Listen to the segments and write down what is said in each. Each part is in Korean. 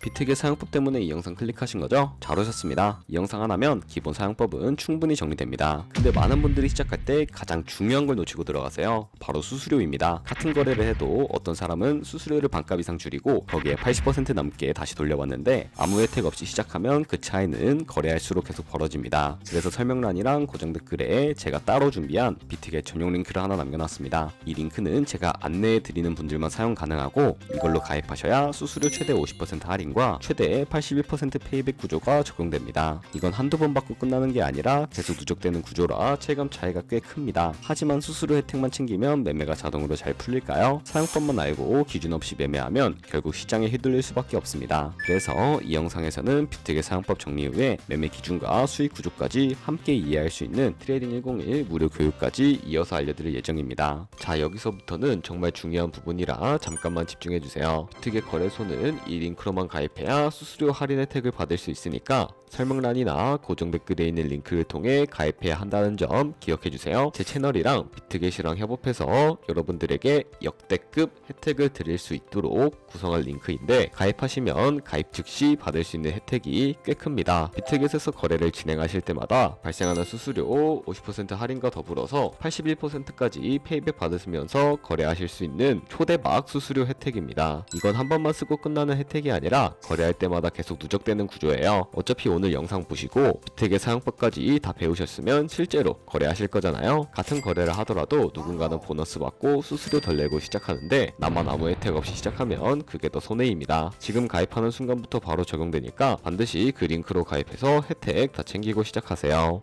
비트겟 사용법 때문에 이 영상 클릭하신 거죠? 잘 오셨습니다. 이 영상 하나면 기본 사용법은 충분히 정리됩니다. 근데 많은 분들이 시작할 때 가장 중요한 걸 놓치고 들어가세요. 바로 수수료입니다. 같은 거래를 해도 어떤 사람은 수수료를 반값 이상 줄이고 거기에 80% 남게 다시 돌려왔는데 아무 혜택 없이 시작하면 그 차이는 거래할수록 계속 벌어집니다. 그래서 설명란이랑 고정 댓글에 제가 따로 준비한 비트겟 전용 링크를 하나 남겨놨습니다. 이 링크는 제가 안내해 드리는 분들만 사용 가능하고 이걸로 가입하셔야 수수료 최대 50% 할인 과 최대 81% 페이백 구조가 적용됩니다. 이건 한두 번 받고 끝나는 게 아니라 계속 누적되는 구조라 체감 차이가 꽤 큽니다. 하지만 수수료 혜택만 챙기면 매매가 자동으로 잘 풀릴까요? 사용법만 알고 기준 없이 매매하면 결국 시장에 휘둘릴 수밖에 없습니다. 그래서 이 영상에서는 비트겟 사용법 정리 후에 매매 기준과 수익 구조까지 함께 이해할 수 있는 트레이딩 101 무료 교육까지 이어서 알려드릴 예정입니다. 자 여기서부터는 정말 중요한 부분이라 잠깐만 집중해 주세요. 비트겟 거래소는 이 링크로만 가 입해야 수수료 할인 혜택을 받을 수 있으니까 설명란이나 고정 댓글에 있는 링크를 통해 가입해야 한다는 점 기억해 주세요. 제 채널이랑 비트겟이랑 협업해서 여러분들에게 역대급 혜택을 드릴 수 있도록 구성한 링크인데 가입하시면 가입 즉시 받을 수 있는 혜택이 꽤 큽니다. 비트겟에서 거래를 진행하실 때마다 발생하는 수수료 50% 할인과 더불어서 81%까지 페이백 받으시면서 거래하실 수 있는 초대박 수수료 혜택입니다. 이건 한 번만 쓰고 끝나는 혜택이 아니라 거래할 때마다 계속 누적되는 구조예요. 어차피 오늘 영상 보시고 비트겟 사용법까지 다 배우셨으면 실제로 거래하실 거잖아요. 같은 거래를 하더라도 누군가는 보너스 받고 수수료 덜 내고 시작하는데 나만 아무 혜택 없이 시작하면 그게 더 손해입니다. 지금 가입하는 순간부터 바로 적용되니까 반드시 그 링크로 가입해서 혜택 다 챙기고 시작하세요.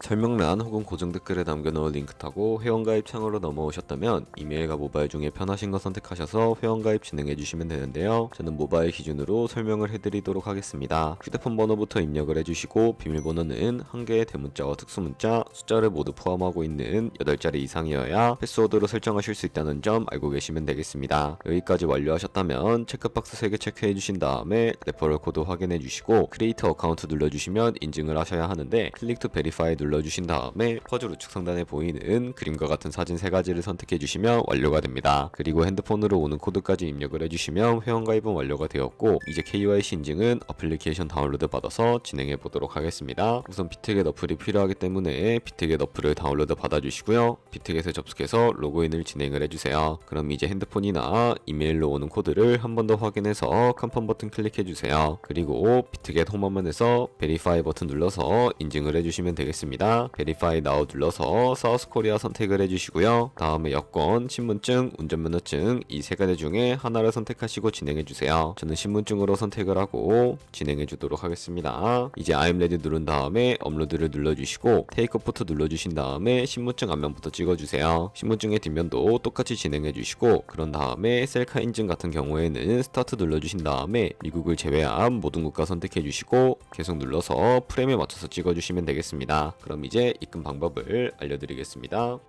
설명란 혹은 고정 댓글에 남겨놓은 링크 타고 회원가입 창으로 넘어오셨다면 이메일과 모바일 중에 편하신 거 선택하셔서 회원가입 진행해주시면 되는데요. 저는 모바일 기준으로 설명을 해드리도록 하겠습니다. 휴대폰 번호부터 입력을 해주시고 비밀번호는 한 개의 대문자와 특수문자, 숫자를 모두 포함하고 있는 8자리 이상이어야 패스워드로 설정하실 수 있다는 점 알고 계시면 되겠습니다. 여기까지 완료하셨다면 체크박스 3개 체크해주신 다음에 레퍼럴 코드 확인해주시고 크리에이터 어카운트 눌러주시면 인증을 하셔야 하는데 클릭 투 베리파이 눌 러주신 다음에 퍼즐 우측 상단에 보이는 그림과 같은 사진 세 가지를 선택해 주시면 완료가 됩니다. 그리고 핸드폰으로 오는 코드까지 입력을 해주시면 회원가입은 완료가 되었고 이제 KYC 인증은 어플리케이션 다운로드 받아서 진행해 보도록 하겠습니다. 우선 비트겟 어플이 필요하기 때문에 비트겟 어플을 다운로드 받아주시고요. 비트겟에 접속해서 로그인을 진행을 해주세요. 그럼 이제 핸드폰이나 이메일로 오는 코드를 한 번 더 확인해서 컨펌 버튼 클릭해 주세요. 그리고 비트겟 홈화면에서 베리파이 버튼 눌러서 인증을 해주시면 되겠습니다. 베리파이 나우 눌러서 사우스 코리아 선택을 해주시고요. 다음에 여권, 신분증, 운전면허증 이 세 가지 중에 하나를 선택하시고 진행해 주세요. 저는 신분증으로 선택을 하고 진행해 주도록 하겠습니다. 이제 I'm ready 누른 다음에 업로드를 눌러주시고 테이크 포트 눌러주신 다음에 신분증 앞면부터 찍어주세요. 신분증의 뒷면도 똑같이 진행해 주시고 그런 다음에 셀카 인증 같은 경우에는 스타트 눌러주신 다음에 미국을 제외한 모든 국가 선택해 주시고 계속 눌러서 프레임에 맞춰서 찍어주시면 되겠습니다. 그럼 이제 입금 방법을 알려드리겠습니다.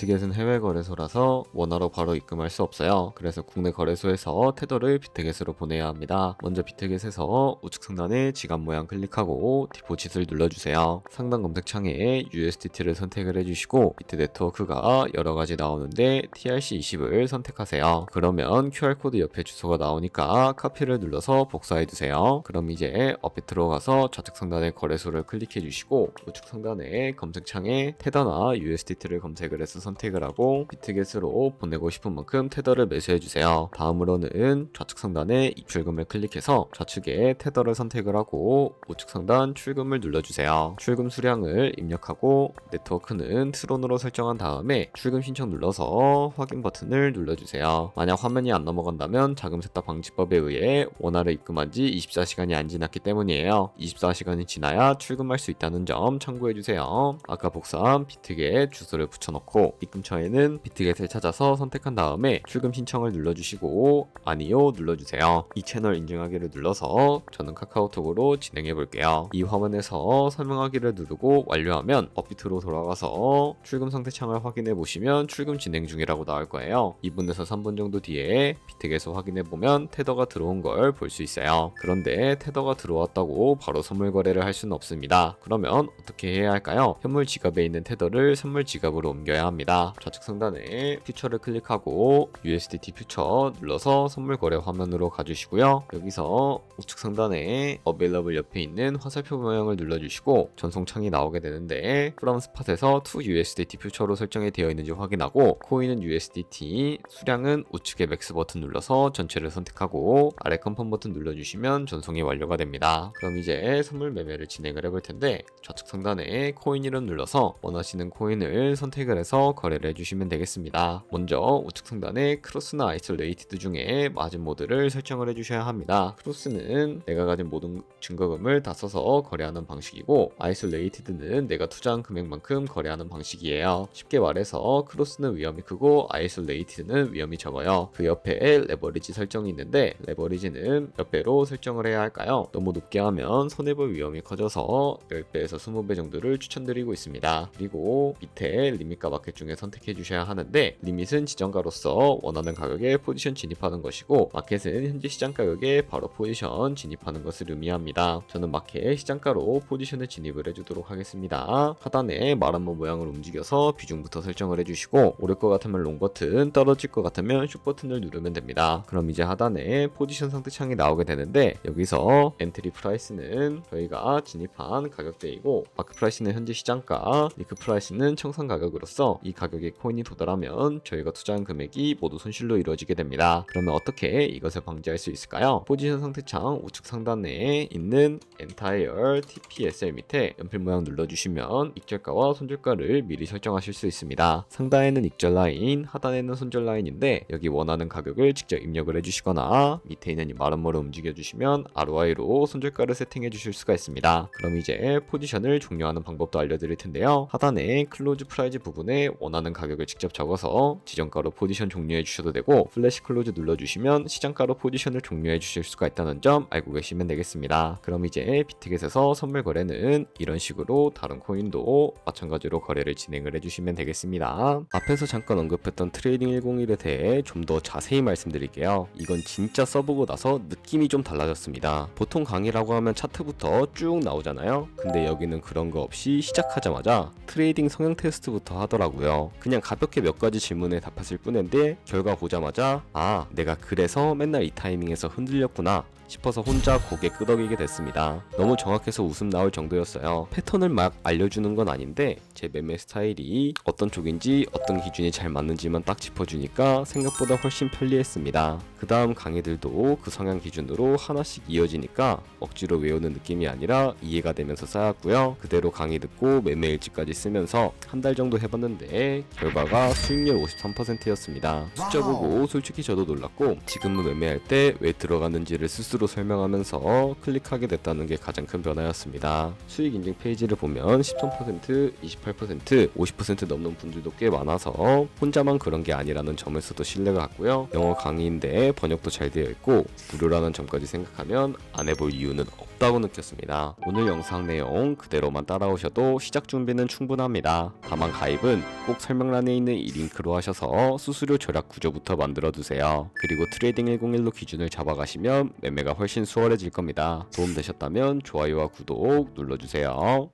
비트겟은 해외 거래소라서 원화로 바로 입금할 수 없어요. 그래서 국내 거래소에서 테더를 비트겟으로 보내야 합니다. 먼저 비트겟에서 우측 상단에 지갑 모양 클릭하고 디포짓을 눌러주세요. 상단 검색 창에 USDT를 선택을 해주시고 비트 네트워크가 여러 가지 나오는데 TRC20을 선택하세요. 그러면 QR코드 옆에 주소가 나오니까 카피를 눌러서 복사해 두세요. 그럼 이제 어플 들어가서 좌측 상단에 거래소를 클릭해 주시고 우측 상단에 검색창에 테더나 USDT를 검색을 해서 선택을 하고 비트겟으로 보내고 싶은 만큼 테더를 매수해 주세요. 다음으로는 좌측 상단에 입출금을 클릭해서 좌측에 테더를 선택을 하고 우측 상단 출금을 눌러주세요. 출금 수량을 입력하고 네트워크는 트론으로 설정한 다음에 출금 신청 눌러서 확인 버튼을 눌러주세요. 만약 화면이 안 넘어간다면 자금 세탁 방지법에 의해 원화를 입금한 지 24시간이 안 지났기 때문이에요. 24시간이 지나야 출금할 수 있다는 점 참고해 주세요. 아까 복사한 비트겟 주소를 붙여넣고 입금처에는 비트겟을 찾아서 선택한 다음에 출금 신청을 눌러주시고 아니요 눌러주세요. 이 채널 인증하기를 눌러서 저는 카카오톡으로 진행해 볼게요. 이 화면에서 설명하기를 누르고 완료하면 업비트로 돌아가서 출금 상태 창을 확인해 보시면 출금 진행 중이라고 나올 거예요. 2분에서 3분 정도 뒤에 비트겟을 확인해 보면 테더가 들어온 걸 볼 수 있어요. 그런데 테더가 들어왔다고 바로 선물 거래를 할 수는 없습니다. 그러면 어떻게 해야 할까요? 현물 지갑에 있는 테더를 선물 지갑으로 옮겨야 합니다. 합니다. 좌측 상단에 퓨처를 클릭하고 USDT 퓨처 눌러서 선물 거래 화면으로 가주시고요. 여기서 우측 상단에 Available 옆에 있는 화살표 모양을 눌러주시고 전송 창이 나오게 되는데 프롬 스팟에서 to USDT 퓨처로 설정이 되어 있는지 확인하고 코인은 USDT 수량은 우측에 맥스 버튼 눌러서 전체를 선택하고 아래 컨펌 버튼 눌러주시면 전송이 완료가 됩니다. 그럼 이제 선물 매매를 진행을 해볼 텐데 좌측 상단에 코인 이름 눌러서 원하시는 코인을 선택을 해서 거래를 해주시면 되겠습니다. 먼저 우측 상단에 크로스나 아이솔레이티드 중에 마진 모드를 설정을 해주셔야 합니다. 크로스는 내가 가진 모든 증거금을 다 써서 거래하는 방식이고 아이솔레이티드는 내가 투자한 금액만큼 거래하는 방식이에요. 쉽게 말해서 크로스는 위험이 크고 아이솔레이티드는 위험이 적어요. 그 옆에 레버리지 설정이 있는데 레버리지는 몇 배로 설정을 해야 할까요? 너무 높게 하면 손해볼 위험이 커져서 10배에서 20배 정도를 추천드리고 있습니다. 그리고 밑에 리밋과 마켓 중에 선택해 주셔야 하는데 리밋은 지정가로서 원하는 가격에 포지션 진입하는 것이고 마켓은 현재 시장 가격에 바로 포지션 진입하는 것을 의미합니다. 저는 마켓 시장가로 포지션을 진입을 해주도록 하겠습니다. 하단에 말한번 모양을 움직여서 비중부터 설정을 해주시고 오를 것 같으면 롱 버튼, 떨어질 것 같으면 숏 버튼을 누르면 됩니다. 그럼 이제 하단에 포지션 상태 창이 나오게 되는데 여기서 엔트리 프라이스는 저희가 진입한 가격대이고 마크 프라이스는 현재 시장가, 리크 프라이스는 청산 가격으로서 이 가격에 코인이 도달하면 저희가 투자한 금액이 모두 손실로 이루어지게 됩니다. 그러면 어떻게 이것을 방지할 수 있을까요? 포지션 상태 창 우측 상단에 있는 Entire TPSL 밑에 연필 모양 눌러주시면 익절가와 손절가를 미리 설정하실 수 있습니다. 상단에는 익절 라인, 하단에는 손절 라인인데 여기 원하는 가격을 직접 입력을 해주시거나 밑에 있는 이 마름모를 움직여주시면 ROI로 손절가를 세팅해 주실 수가 있습니다. 그럼 이제 포지션을 종료하는 방법도 알려드릴 텐데요. 하단에 클로즈 프라이즈 부분에 원하는 가격을 직접 적어서 지정가로 포지션 종료해 주셔도 되고 플래시 클로즈 눌러주시면 시장가로 포지션을 종료해 주실 수가 있다는 점 알고 계시면 되겠습니다. 그럼 이제 비트겟에서 선물 거래는 이런 식으로 다른 코인도 마찬가지로 거래를 진행을 해주시면 되겠습니다. 앞에서 잠깐 언급했던 트레이딩 101에 대해 좀 더 자세히 말씀드릴게요. 이건 진짜 써보고 나서 느낌이 좀 달라졌습니다. 보통 강의라고 하면 차트부터 쭉 나오잖아요. 근데 여기는 그런 거 없이 시작하자마자 트레이딩 성형 테스트부터 하더라고요. 그냥 가볍게 몇 가지 질문에 답했을 뿐인데 결과 보자마자 아 내가 그래서 맨날 이 타이밍에서 흔들렸구나 싶어서 혼자 고개 끄덕이게 됐습니다. 너무 정확해서 웃음 나올 정도였어요. 패턴을 막 알려주는 건 아닌데 제 매매 스타일이 어떤 쪽인지 어떤 기준이 잘 맞는지만 딱 짚어주니까 생각보다 훨씬 편리했습니다. 그 다음 강의들도 그 성향 기준으로 하나씩 이어지니까 억지로 외우는 느낌이 아니라 이해가 되면서 쌓였고요. 그대로 강의 듣고 매매 일지까지 쓰면서 한 달 정도 해봤는데 결과가 수익률 53%였습니다. 숫자 보고 솔직히 저도 놀랐고 지금은 매매할 때 왜 들어갔는지를 스스로 설명하면서 클릭하게 됐다는 게 가장 큰 변화였습니다. 수익 인증 페이지를 보면 13%, 28%, 50% 넘는 분들도 꽤 많아서 혼자만 그런 게 아니라는 점에서도 신뢰가 갔고요. 영어 강의인데 번역도 잘 되어 있고 무료라는 점까지 생각하면 안 해볼 이유는 없다고 느꼈습니다. 오늘 영상 내용 그대로만 따라오셔도 시작 준비는 충분합니다. 다만 가입은 꼭 설명란에 있는 이 링크로 하셔서 수수료 절약 구조부터 만들어 두세요. 그리고 트레이딩 101로 기준을 잡아가시면 매매 가 훨씬 수월해질 겁니다. 도움 되셨다면 좋아요와 구독 눌러주세요.